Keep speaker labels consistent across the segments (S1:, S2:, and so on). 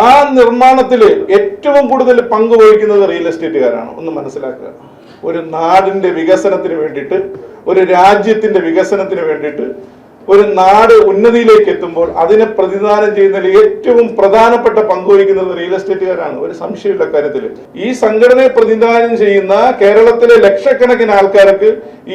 S1: ആ നിർമ്മാണത്തിൽ ഏറ്റവും കൂടുതൽ പങ്ക് വഹിക്കുന്നത് റിയൽ എസ്റ്റേറ്റുകാരാണ് ഒന്ന് മനസ്സിലാക്കുക. ഒരു നാടിന്റെ വികസനത്തിന് വേണ്ടിയിട്ട് ഒരു രാജ്യത്തിന്റെ വികസനത്തിന് വേണ്ടിയിട്ട് ഒരു നാട് ഉന്നതിയിലേക്ക് എത്തുമ്പോൾ അതിനെ പ്രതിദാനം ചെയ്യുന്നതിൽ ഏറ്റവും പ്രധാനപ്പെട്ട പങ്ക് വഹിക്കുന്നത് റിയൽ എസ്റ്റേറ്റുകാരാണ് ഒരു സംശയമില്ല കാര്യത്തിൽ ഈ സംഘടനയെ പ്രതിദാനം ചെയ്യുന്ന കേരളത്തിലെ ലക്ഷക്കണക്കിന് ആൾക്കാർക്ക്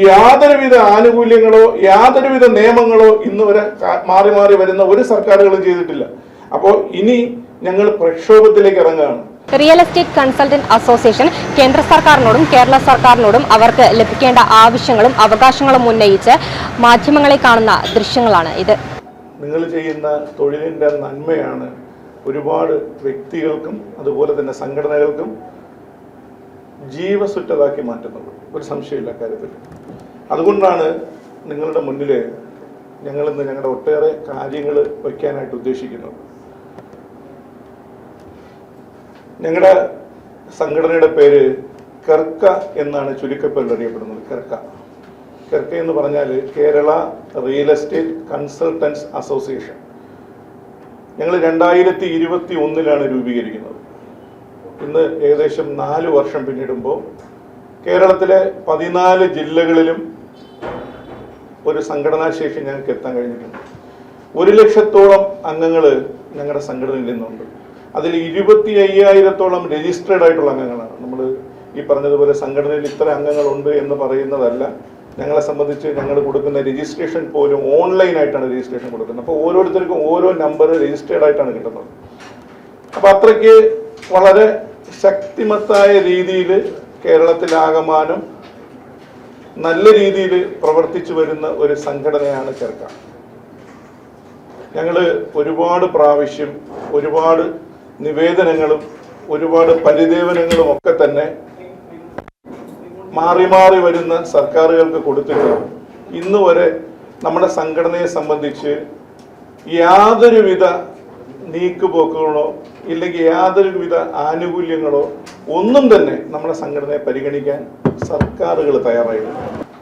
S1: യാതൊരുവിധ ആനുകൂല്യങ്ങളോ യാതൊരുവിധ നിയമങ്ങളോ ഇന്ന് വരെ മാറി മാറി വരുന്ന ഒരു സർക്കാരുകളും ചെയ്തിട്ടില്ല. അപ്പോൾ ഇനി ഞങ്ങൾ പ്രക്ഷോഭത്തിലേക്ക് ഇറങ്ങുകയാണ്.
S2: റിയൽ എസ്റ്റേറ്റ് കൺസൾട്ടന്റ് അസോസിയേഷൻ കേന്ദ്ര സർക്കാരിനോടും കേരള സർക്കാരിനോടും അവർക്ക് ലഭിക്കേണ്ട ആവശ്യങ്ങളും അവകാശങ്ങളും ഉന്നയിച്ച് മാധ്യമങ്ങളെ കാണുന്ന ദൃശ്യങ്ങളാണ് ഇത്.
S1: നിങ്ങൾ ചെയ്യുന്ന തൊഴിലിന്റെ നന്മയാണ് ഒരുപാട് വ്യക്തികൾക്കും അതുപോലെ തന്നെ സംഘടനകൾക്കും ജീവസുറ്റതാക്കി മാറ്റുന്നത്. ഒരു സംശയമില്ല കാര്യത്തിൽ. അതുകൊണ്ടാണ് നിങ്ങളുടെ മുന്നിൽ ഞങ്ങളിന്ന് ഞങ്ങളുടെ ഒട്ടേറെ കാര്യങ്ങൾ വയ്ക്കാനായിട്ട് ഉദ്ദേശിക്കുന്നത്. ഞങ്ങളുടെ സംഘടനയുടെ പേര് കെർക്ക എന്നാണ് ചുരുക്കപ്പേരിൽ അറിയപ്പെടുന്നത് കെർക്ക. കെർക്ക എന്ന് പറഞ്ഞാൽ Kerala real estate consultants association. ഞങ്ങൾ രണ്ടായിരത്തി ഇരുപത്തി ഒന്നിലാണ് രൂപീകരിക്കുന്നത്. ഇന്ന് ഏകദേശം നാല് വർഷം പിന്നിടുമ്പോൾ കേരളത്തിലെ പതിനാല് ജില്ലകളിലും ഒരു സംഘടനാ ശേഷി ഞങ്ങൾക്ക് എത്താൻ കഴിഞ്ഞിട്ടുണ്ട്. ഒരു ലക്ഷത്തോളം അംഗങ്ങൾ ഞങ്ങളുടെ സംഘടനയിൽ നിന്നുണ്ട്. അതിൽ ഇരുപത്തി അയ്യായിരത്തോളം രജിസ്റ്റേർഡ് ആയിട്ടുള്ള അംഗങ്ങളാണ്. നമ്മൾ ഈ പറഞ്ഞതുപോലെ സംഘടനയിൽ ഇത്ര അംഗങ്ങളുണ്ട് എന്ന് പറയുന്നതല്ല. ഞങ്ങളെ സംബന്ധിച്ച് ഞങ്ങൾ കൊടുക്കുന്ന രജിസ്ട്രേഷൻ പോലും ഓൺലൈനായിട്ടാണ് രജിസ്ട്രേഷൻ കൊടുക്കുന്നത്. അപ്പോൾ ഓരോരുത്തർക്കും ഓരോ നമ്പർ രജിസ്റ്റേർഡ് ആയിട്ടാണ് കിട്ടുന്നത്. അപ്പോൾ അത്രയ്ക്ക് വളരെ ശക്തിമത്തായ രീതിയിൽ കേരളത്തിലാകമാനം നല്ല രീതിയിൽ പ്രവർത്തിച്ചു വരുന്ന ഒരു സംഘടനയാണ് ചേർക്കാം ഞങ്ങൾ ഒരുപാട് പ്രാവശ്യം ഒരുപാട് നിവേദനങ്ങളും ഒരുപാട് പരിദേവനങ്ങളും ഒക്കെ തന്നെ മാറി മാറി വരുന്ന സർക്കാരുകൾക്ക് കൊടുത്തിട്ടുണ്ട്. ഇന്ന് വരെ നമ്മുടെ സംഘടനയെ സംബന്ധിച്ച് യാതൊരുവിധ നീക്കുപോക്കുകളോ ഇല്ലെങ്കിൽ യാതൊരുവിധ ആനുകൂല്യങ്ങളോ ഒന്നും തന്നെ നമ്മുടെ സംഘടനയെ പരിഗണിക്കാൻ സർക്കാരുകൾ തയ്യാറായില്ല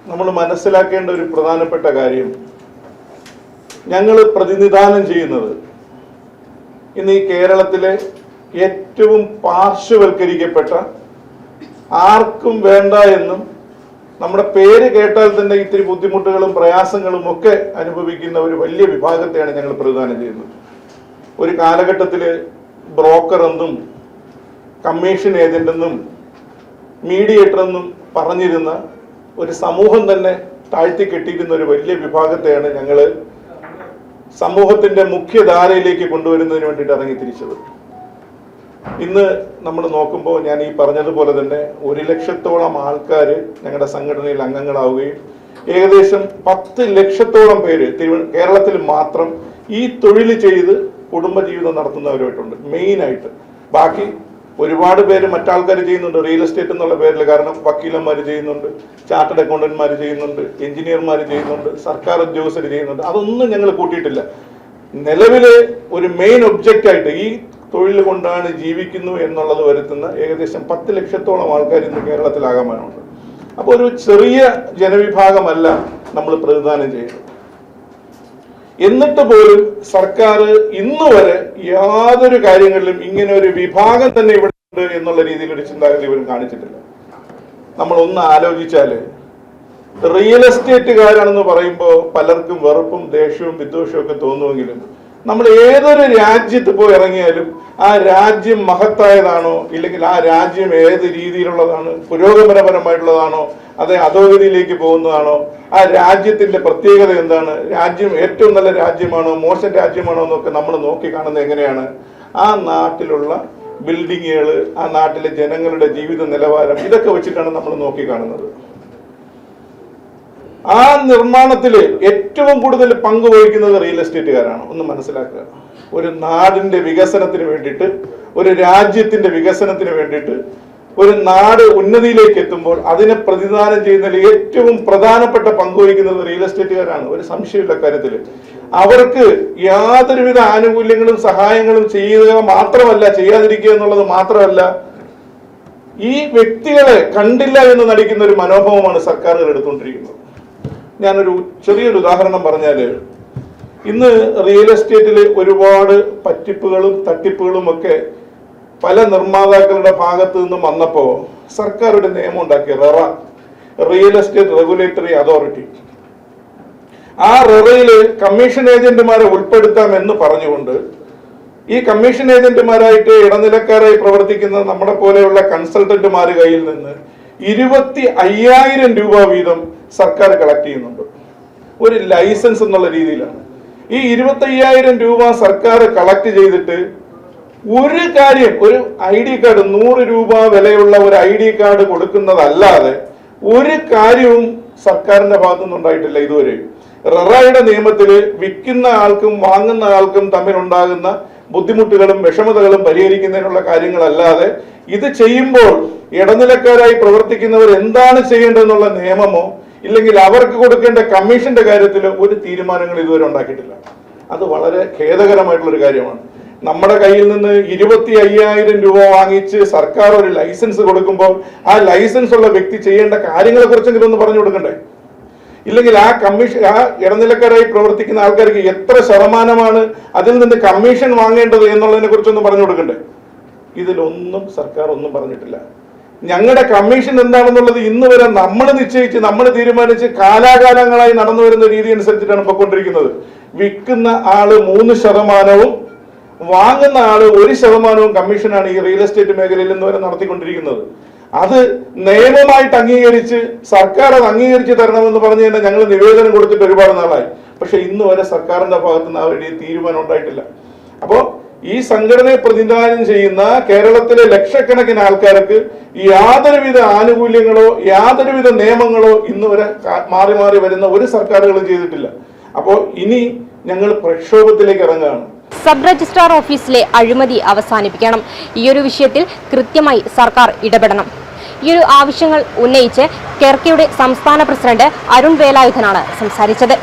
S1: നമ്മൾ മനസ്സിലാക്കേണ്ട ഒരു പ്രധാനപ്പെട്ട കാര്യം ഞങ്ങൾ പ്രതിനിധാനം ചെയ്യുന്നത് ഇന്ന് ഈ കേരളത്തിലെ ഏറ്റവും പാർശ്വവൽക്കരിക്കപ്പെട്ട ആർക്കും വേണ്ട എന്നും നമ്മുടെ പേര് കേട്ടാൽ തന്നെ ഇത്തിരി ബുദ്ധിമുട്ടുകളും പ്രയാസങ്ങളും ഒക്കെ അനുഭവിക്കുന്ന ഒരു വലിയ വിഭാഗത്തെയാണ് ഞങ്ങൾ പ്രതിദാനം ചെയ്യുന്നത്. ഒരു കാലഘട്ടത്തിൽ ബ്രോക്കർ എന്നും കമ്മീഷൻ ഏജന്റ് എന്നും മീഡിയേറ്റർ എന്നും പറഞ്ഞിരുന്ന ഒരു സമൂഹം തന്നെ താഴ്ത്തി കെട്ടിയിരുന്ന ഒരു വലിയ വിഭാഗത്തെയാണ് ഞങ്ങൾ സമൂഹത്തിന്റെ മുഖ്യധാരയിലേക്ക് കൊണ്ടുവരുന്നതിന് വേണ്ടിയിട്ട് ഇറങ്ങി തിരിച്ചത്. ഇന്ന് നമ്മൾ നോക്കുമ്പോൾ ഞാൻ ഈ പറഞ്ഞതുപോലെ തന്നെ ഒരു ലക്ഷത്തോളം ആൾക്കാർ ഞങ്ങളുടെ സംഘടനയിൽ അംഗങ്ങളാവുകയും ഏകദേശം പത്ത് ലക്ഷത്തോളം പേര് കേരളത്തിൽ മാത്രം ഈ തൊഴിൽ ചെയ്ത് കുടുംബജീവിതം നടത്തുന്നവരായിട്ടുണ്ട് മെയിനായിട്ട്. ബാക്കി ഒരുപാട് പേര് മറ്റാൾക്കാർ ചെയ്യുന്നുണ്ട്. റിയൽ എസ്റ്റേറ്റ് എന്നുള്ള പേരിൽ കാരണം വക്കീലന്മാർ ചെയ്യുന്നുണ്ട് ചാർട്ടേഡ് അക്കൗണ്ടന്റ്മാർ ചെയ്യുന്നുണ്ട് എഞ്ചിനീയർമാർ ചെയ്യുന്നുണ്ട് സർക്കാർ ഉദ്യോഗസ്ഥർ ചെയ്യുന്നുണ്ട്. അതൊന്നും ഞങ്ങൾ കൂട്ടിയിട്ടില്ല. നിലവിലെ ഒരു മെയിൻ ഒബ്ജക്റ്റ് ആയിട്ട് ഈ തൊഴിൽ കൊണ്ടാണ് ജീവിക്കുന്നു എന്നുള്ളത് വരുത്തുന്ന ഏകദേശം പത്ത് ലക്ഷത്തോളം ആൾക്കാർ ഇന്ന് കേരളത്തിലാകാമാനുണ്ട് അപ്പോൾ ഒരു ചെറിയ ജനവിഭാഗമല്ല നമ്മൾ പ്രതിദാനം ചെയ്യുന്നത്. എന്നിട്ട് പോലും സർക്കാർ ഇന്ന് വരെ യാതൊരു കാര്യങ്ങളിലും ഇങ്ങനെ ഒരു വിഭാഗം തന്നെ ഇവിടെ ഉണ്ട് എന്നുള്ള രീതിയിൽ ഒരു ചിന്താഗതി ഇവരും കാണിച്ചിട്ടില്ല. നമ്മൾ ഒന്ന് ആലോചിച്ചാൽ റിയൽ എസ്റ്റേറ്റുകാരാണെന്ന് പറയുമ്പോൾ പലർക്കും വെറുപ്പും ദേഷ്യവും വിദ്വേഷവും ഒക്കെ തോന്നുമെങ്കിലും നമ്മൾ ഏതൊരു രാജ്യത്ത് പോയി ഇറങ്ങിയാലും ആ രാജ്യം മഹത്തായതാണോ? ഇല്ലെങ്കിൽ ആ രാജ്യം ഏത് രീതിയിലുള്ളതാണ്? പുരോഗമനപരമായിട്ടുള്ളതാണോ? അതെ അധോഗതിയിലേക്ക് പോകുന്നതാണോ? ആ രാജ്യത്തിന്റെ പ്രത്യേകത എന്താണ്? രാജ്യം ഏറ്റവും നല്ല രാജ്യമാണോ? മോശം രാജ്യമാണോ എന്നൊക്കെ നമ്മൾ നോക്കി കാണുന്നത് എങ്ങനെയാണ്? ആ നാട്ടിലുള്ള ബിൽഡിങ്ങുകൾ ആ നാട്ടിലെ ജനങ്ങളുടെ ജീവിത നിലവാരം ഇതൊക്കെ വെച്ചിട്ടാണ് നമ്മൾ നോക്കി കാണുന്നത്. ആ നിർമ്മാണത്തിൽ ഏറ്റവും കൂടുതൽ പങ്ക് വഹിക്കുന്നത് റിയൽ എസ്റ്റേറ്റുകാരാണ് ഒന്ന് മനസ്സിലാക്കുക. ഒരു നാടിന്റെ വികസനത്തിന് വേണ്ടിയിട്ട് ഒരു രാജ്യത്തിന്റെ വികസനത്തിന് വേണ്ടിയിട്ട് ഒരു നാട് ഉന്നതിയിലേക്ക് എത്തുമ്പോൾ അതിനെ പ്രതിദാനം ചെയ്യുന്നതിൽ ഏറ്റവും പ്രധാനപ്പെട്ട പങ്ക് വഹിക്കുന്നത് റിയൽ എസ്റ്റേറ്റുകാരാണ് ഒരു സംശയമില്ല കാര്യത്തിൽ അവർക്ക് യാതൊരുവിധ ആനുകൂല്യങ്ങളും സഹായങ്ങളും ചെയ്യുക മാത്രമല്ല ചെയ്യാതിരിക്കുക എന്നുള്ളത് മാത്രമല്ല ഈ വ്യക്തികളെ കണ്ടില്ല എന്ന് നടിക്കുന്ന ഒരു മനോഭാവമാണ് സർക്കാരുകൾ എടുത്തുകൊണ്ടിരിക്കുന്നത്. ഞാനൊരു ചെറിയൊരു ഉദാഹരണം പറഞ്ഞാൽ ഇന്ന് റിയൽ എസ്റ്റേറ്റിൽ ഒരുപാട് പറ്റിപ്പുകളും തട്ടിപ്പുകളും ഒക്കെ പല നിർമ്മാതാക്കളുടെ ഭാഗത്തു നിന്നും വന്നപ്പോൾ സർക്കാർ ഒരു നിയമം ഉണ്ടാക്കി RERA real estate regulatory authority. ആ റെറയിൽ കമ്മീഷൻ ഏജന്റുമാരെ ഉൾപ്പെടുത്താം എന്ന് പറഞ്ഞുകൊണ്ട് ഈ കമ്മീഷൻ ഏജന്റുമാരായിട്ട് ഇടനിലക്കാരായി പ്രവർത്തിക്കുന്ന നമ്മുടെ പോലെയുള്ള കൺസൾട്ടന്റുമാർ കയ്യിൽ നിന്ന് ഇരുപത്തി അയ്യായിരം രൂപ വീതം സർക്കാർ കളക്ട് ചെയ്യുന്നുണ്ട്. ഒരു ലൈസൻസ് എന്നുള്ള രീതിയിലാണ്. ഈ ഇരുപത്തി അയ്യായിരം രൂപ സർക്കാർ കളക്ട് ചെയ്തിട്ട് ഒരു കാര്യം ഒരു ഐ ഡി കാർഡ് നൂറ് രൂപ വിലയുള്ള ഒരു ഐ ഡി കാർഡ് കൊടുക്കുന്നതല്ലാതെ ഒരു കാര്യവും സർക്കാരിന്റെ ഭാഗത്തുനിന്ന് ഉണ്ടായിട്ടില്ല ഇതുവരെ. റെറായുടെ നിയമത്തിൽ വിൽക്കുന്ന ആൾക്കും വാങ്ങുന്ന ആൾക്കും തമ്മിലുണ്ടാകുന്ന ബുദ്ധിമുട്ടുകളും വിഷമതകളും പരിഹരിക്കുന്നതിനുള്ള കാര്യങ്ങളല്ലാതെ ഇത് ചെയ്യുമ്പോൾ ഇടനിലക്കാരായി പ്രവർത്തിക്കുന്നവർ എന്താണ് ചെയ്യേണ്ടതെന്നുള്ള നിയമമോ ഇല്ലെങ്കിൽ അവർക്ക് കൊടുക്കേണ്ട കമ്മീഷന്റെ കാര്യത്തിൽ ഒരു തീരുമാനങ്ങൾ ഇതുവരെ ഉണ്ടാക്കിയിട്ടില്ല. അത് വളരെ ഖേദകരമായിട്ടുള്ള ഒരു കാര്യമാണ്. നമ്മുടെ കയ്യിൽ നിന്ന് ഇരുപത്തി അയ്യായിരം രൂപ വാങ്ങിച്ച് സർക്കാർ ഒരു ലൈസൻസ് കൊടുക്കുമ്പോൾ ആ ലൈസൻസ് ഉള്ള വ്യക്തി ചെയ്യേണ്ട കാര്യങ്ങളെ കുറിച്ചെങ്കിലും ഒന്ന് പറഞ്ഞു കൊടുക്കണ്ടേ? ഇല്ലെങ്കിൽ ആ കമ്മീഷൻ ആ ഇടനിലക്കാരായി പ്രവർത്തിക്കുന്ന ആൾക്കാർക്ക് എത്ര ശതമാനമാണ് അതിൽ നിന്ന് കമ്മീഷൻ വാങ്ങേണ്ടത് എന്നുള്ളതിനെ കുറിച്ചൊന്നും പറഞ്ഞു കൊടുക്കണ്ടേ? ഇതിലൊന്നും സർക്കാർ ഒന്നും പറഞ്ഞിട്ടില്ല. ഞങ്ങളുടെ കമ്മീഷൻ എന്താണെന്നുള്ളത് ഇന്ന് വരെ നമ്മൾ നിശ്ചയിച്ച് നമ്മൾ തീരുമാനിച്ച് കാലാകാലങ്ങളായി നടന്നു വരുന്ന രീതി അനുസരിച്ചിട്ടാണ് പൊയ്ക്കൊണ്ടിരിക്കുന്നത് വിൽക്കുന്ന ആൾ മൂന്ന് ശതമാനവും വാങ്ങുന്ന ആൾ ഒരു ശതമാനവും കമ്മീഷനാണ് ഈ റിയൽ എസ്റ്റേറ്റ് മേഖലയിൽ ഇന്ന് വരെ നടത്തിക്കൊണ്ടിരിക്കുന്നത്. അത് നിയമമായിട്ട് അംഗീകരിച്ച് സർക്കാർ അത് അംഗീകരിച്ച് തരണമെന്ന് പറഞ്ഞ് തന്നെ ഞങ്ങൾ നിവേദനം കൊടുത്തിട്ട് ഒരുപാട് നാളായി. പക്ഷെ ഇന്ന് വരെ സർക്കാരിന്റെ ഭാഗത്ത് നിന്ന് ആ തീരുമാനം ഉണ്ടായിട്ടില്ല. അപ്പോ ഈ സംഘടനയെ പ്രതിനിധാനം ചെയ്യുന്ന കേരളത്തിലെ ലക്ഷക്കണക്കിന് ആൾക്കാർക്ക് യാതൊരുവിധ ആനുകൂല്യങ്ങളോ യാതൊരുവിധ നിയമങ്ങളോ ഇന്ന് വരെ മാറി മാറി വരുന്ന ഒരു സർക്കാരുകളും ചെയ്തിട്ടില്ല. അപ്പോൾ ഇനി ഞങ്ങൾ പ്രക്ഷോഭത്തിലേക്ക് ഇറങ്ങുകയാണ്.
S2: സബ് രജിസ്ട്രാർ ഓഫീസിലെ അഴിമതി അവസാനിപ്പിക്കണം. ഈയൊരു വിഷയത്തിൽ കൃത്യമായി സർക്കാർ ഇടപെടണം. ഈയൊരു ആവശ്യങ്ങൾ ഉന്നയിച്ച് കെർക്കയുടെ സംസ്ഥാന പ്രസിഡന്റ് അരുൺ വേലായുധനാണ് സംസാരിച്ചത്.